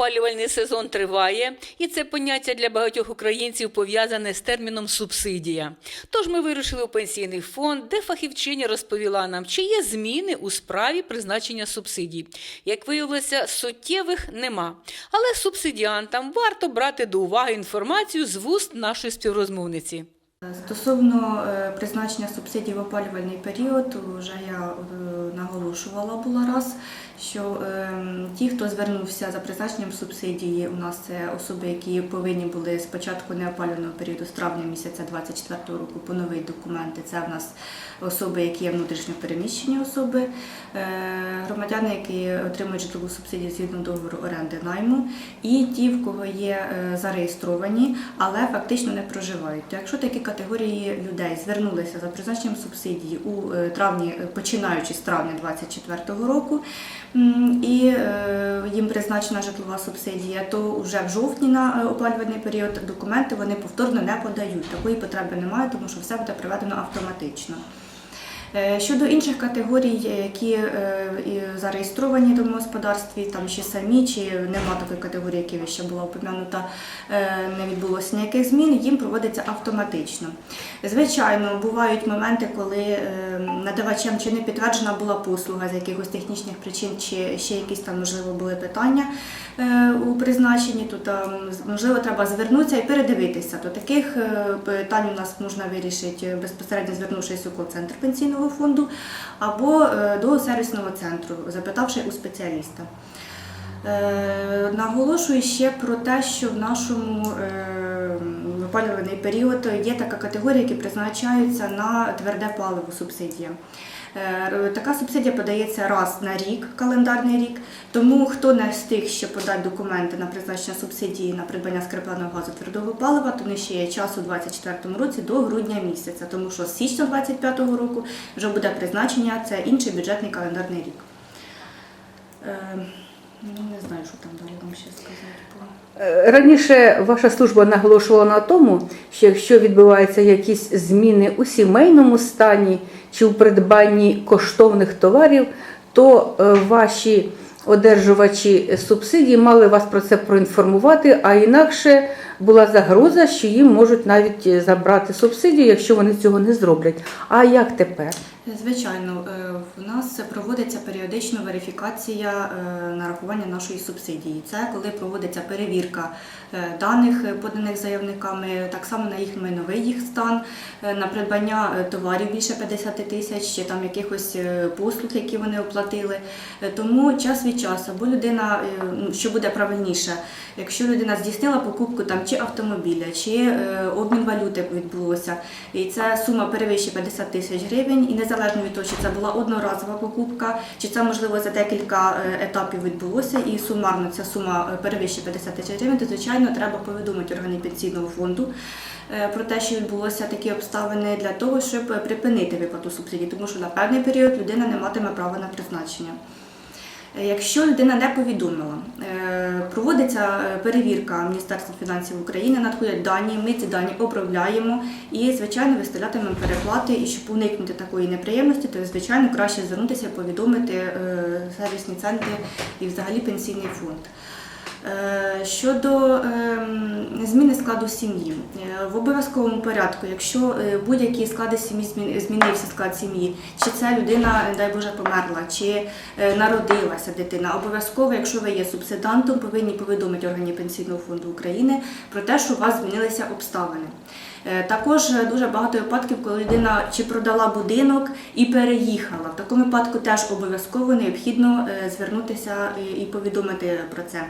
Опалювальний сезон триває, і це поняття для багатьох українців пов'язане з терміном субсидія. Тож ми вирушили у пенсійний фонд, де фахівчиня розповіла нам, чи є зміни у справі призначення субсидій. Як виявилося, суттєвих нема. Але субсидіантам варто брати до уваги інформацію з вуст нашої співрозмовниці. Стосовно е, призначення субсидій в опалювальний період, вже я е, наголошувала була раз, що е, ті, хто звернувся за призначенням субсидії, у нас це особи, які повинні були з початку неопалювального періоду з травня місяця 24 року поновити документи. Це в нас особи, які є внутрішньо переміщені особи, е, громадяни, які отримують житлову субсидію згідно договору оренди найму, і ті, в кого є зареєстровані, але фактично не проживають. Якщо такі категорії людей звернулися за призначенням субсидії у е, травні, е, починаючи з травня 2024 року, і е, їм призначена житлова субсидія, то вже в жовтні на опалювальний період документи вони повторно не подають. Такої потреби немає, тому що все буде проведено автоматично. Е, Щодо інших категорій, які е, зареєстровані в домогосподарстві, там ще самі, чи нема такої категорії, які ще була упомянута, е, не відбулося ніяких змін, їм проводиться автоматично. Звичайно, бувають моменти, коли надавачем чи не підтверджена була послуга з якихось технічних причин, чи ще якісь там можливо були питання у призначенні, то там можливо треба звернутися і передивитися. То таких питань у нас можна вирішити безпосередньо звернувшись у кол-центр пенсійного фонду або е, до сервісного центру, запитавши у спеціаліста. Е, Наголошую ще про те, що в нашому е, опалювальний період є така категорія, які призначаються на тверде паливо субсидія. Е, Така субсидія подається раз на рік, календарний рік. Тому хто не встиг ще подати документи на призначення субсидії на придбання скрепленого газу твердого палива, то не ще є час у 2024 році до грудня місяця, тому що з січня 2025 року вже буде призначення, це інший бюджетний календарний рік. Ну, не знаю, що там далі вам ще сказати. Е, Раніше ваша служба наголошувала на тому, що якщо відбуваються якісь зміни у сімейному стані чи у придбанні коштовних товарів, то е, ваші одержувачі субсидій мали вас про це проінформувати, а інакше була загроза, що їм можуть навіть е, забрати субсидію, якщо вони цього не зроблять. А як тепер? Звичайно, е, в нас проводиться періодично верифікація е, нарахування нашої субсидії. Це коли проводиться перевірка е, даних поданих заявниками, так само на їх майновий їх стан, на придбання товарів більше 50 тисяч, чи там якихось послуг, які вони оплатили. Тому час від часу, або людина, ну, що буде правильніше, якщо людина здійснила покупку там чи автомобіля, чи обмін валюти відбулося, і ця сума перевищує 50 тисяч гривень, і незалежно від того, чи це була одноразова покупка, чи це можливо за декілька е, етапів відбулося, і сумарно ця сума е, перевищує 50 тисяч гривень, то звичайно треба повідомити органи пенсійного фонду. е, Про те, що відбулося такі обставини для того, щоб припинити виплату субсидій, тому що на певний період людина не матиме права на призначення. Е, Якщо людина не повідомила, е, проводиться е, перевірка Міністерства фінансів України, надходять дані, ми ці дані обробляємо і, звичайно, виставлятимемо переплати. І щоб уникнути такої неприємності, то звичайно краще звернутися повідомити сервісні центри і взагалі пенсійний фонд. Е, Щодо ем, зміни складу сім'ї, Е, в обов'язковому порядку, якщо е, будь-які склади сім'ї змін- змінився склад сім'ї, чи це людина, дай Боже, померла, чи народилася дитина, обов'язково, якщо ви є субсидантом, повинні повідомити органи пенсійного фонду України про те, що у вас змінилися обставини. Також дуже багато випадків, коли людина чи продала будинок і переїхала. В такому випадку теж обов'язково необхідно звернутися і повідомити про це.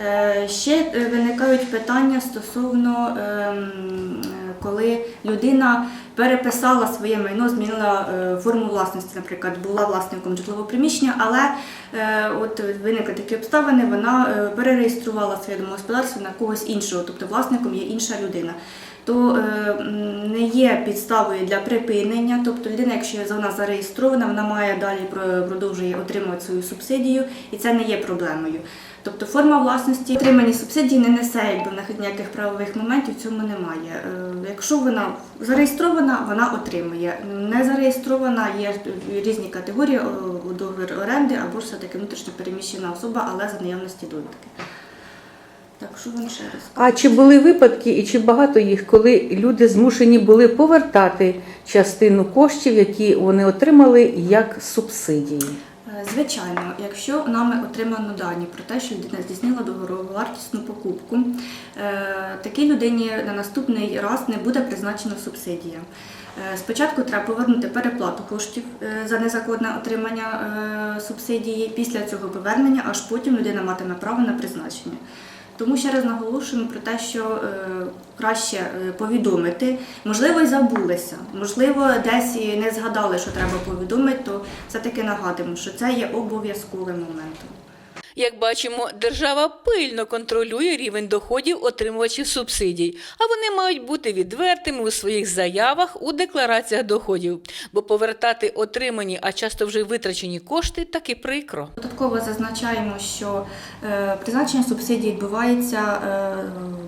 Е, Ще е, виникають питання стосовно ем, коли людина переписала своє майно, змінила е, форму власності, наприклад, була власником житлового приміщення, але от виникли такі обставини, вона перереєструвала своє домогосподарство на когось іншого, тобто власником є інша людина. То е, не є підставою для припинення, тобто людина, якщо вона зареєстрована, вона має далі продовжує отримувати свою субсидію, і це не є проблемою. Тобто форма власності отримані субсидії не несе якби в ніяких правових моментів, в цьому немає. Е, Якщо вона зареєстрована, вона отримує. Не зареєстрована є різні категорії, о, договір оренди або ж все таки внутрішньо переміщена особа, але за наявності довідки. Так, що вам ще раз? А чи були випадки, і чи багато їх, коли люди змушені були повертати частину коштів, які вони отримали як субсидії? Е, Звичайно, якщо нами отримано дані про те, що людина здійснила договорову вартісну покупку, е, такій людині на наступний раз не буде призначена субсидія. Е, Спочатку треба повернути переплату коштів за незаконне отримання субсидії. Після цього повернення, аж потім людина матиме право на призначення. Тому ще раз наголошуємо про те, що е, краще е, повідомити. Можливо, й забулися, можливо, десь і не згадали, що треба повідомити, то все-таки нагадуємо, що це є обов'язковим моментом. Як бачимо, держава пильно контролює рівень доходів отримувачів субсидій, а вони мають бути відвертими у своїх заявах у деклараціях доходів, бо повертати отримані, а часто вже витрачені кошти таки прикро. Додатково зазначаємо, що е, призначення субсидій відбувається е,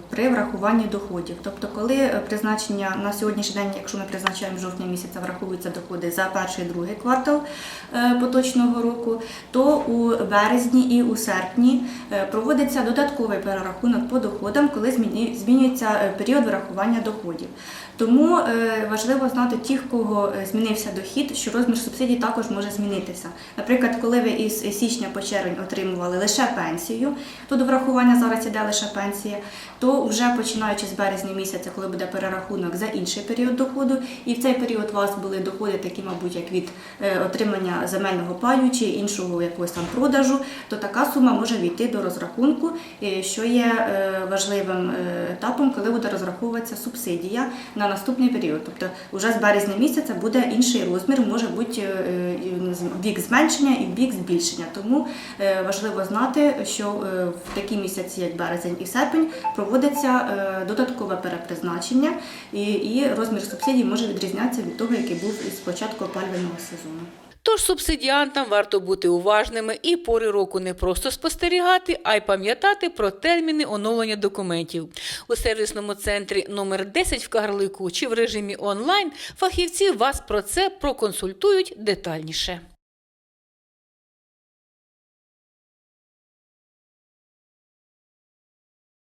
при врахуванні доходів. Тобто, коли е, призначення на сьогоднішній день, якщо ми призначаємо жовтня місяця, враховуються доходи за перший і другий квартал поточного року, то у березні і у серпні е, проводиться додатковий перерахунок по доходам, коли змінюється е, період врахування доходів. Тому е, важливо знати тих, кого змінився дохід, що розмір субсидій також може змінитися. Наприклад, коли ви із січня по червень отримували лише пенсію, то до врахування зараз іде лише пенсія, то вже починаючи з березня місяця, коли буде перерахунок за інший період доходу, і в цей період у вас були доходи, такі, мабуть, як від отримання земельного паю чи іншого якогось там продажу, то така сума може війти до розрахунку, е, що є е, важливим е, етапом, коли буде розраховуватися субсидія на наступний період. Тобто, вже з березня місяця буде інший розмір, може бути бік зменшення і бік збільшення. Тому важливо знати, що в такі місяці, як березень і серпень, проводиться додаткове перепризначення, і розмір субсидій може відрізнятися від того, який був із початку опалювального сезону. Тож субсидіантам варто бути уважними і пори року не просто спостерігати, а й пам'ятати про терміни оновлення документів. У сервісному центрі номер 10 в Карлику чи в режимі онлайн фахівці вас про це проконсультують детальніше.